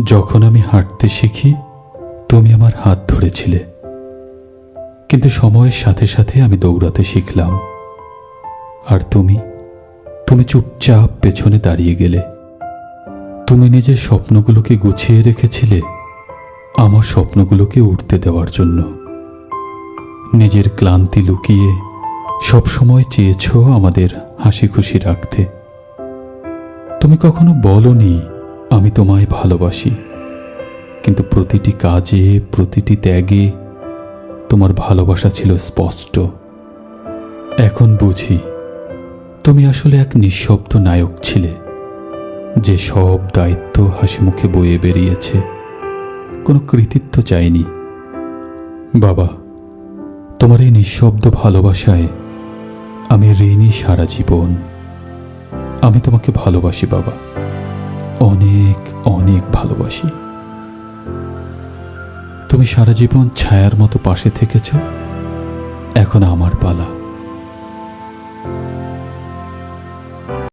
যখন আমি হাঁটতে শিখি, তুমি আমার হাত ধরেছিলে। কিন্তু সময়ের সাথে সাথে আমি দৌড়াতে শিখলাম। আর তুমি তুমি চুপচাপ পেছনে দাঁড়িয়ে গেলে। তুমি নিজের স্বপ্নগুলোকে গুছিয়ে রেখেছিলে আমার স্বপ্নগুলোকে উঠতে দেওয়ার জন্য। নিজের ক্লান্তি লুকিয়ে সবসময় চেয়েছ আমাদের হাসি খুশি রাখতে। তুমি কখনো বলনি আমি তোমায় ভালোবাসি। কিন্তু প্রতিটি কাজে, প্রতিটি ত্যাগে তোমার ভালোবাসা ছিল স্পষ্ট। এখন বুঝি, তুমি আসলে এক নিঃশব্দ নায়ক ছিলে, যে সব দায়িত্ব হাসি মুখে বয়ে বেরিয়েছে। কোনো কৃতিত্ব চাইনি। বাবা, তোমার এই নিঃশব্দ ভালোবাসায় আমি ঋণী সারা জীবন। আমি তোমাকে ভালোবাসি, বাবা। অনেক অনেক ভালোবাসি। তুমি সারা জীবন ছায়ার মতো পাশে থেকেছ। এখন আমার পালা।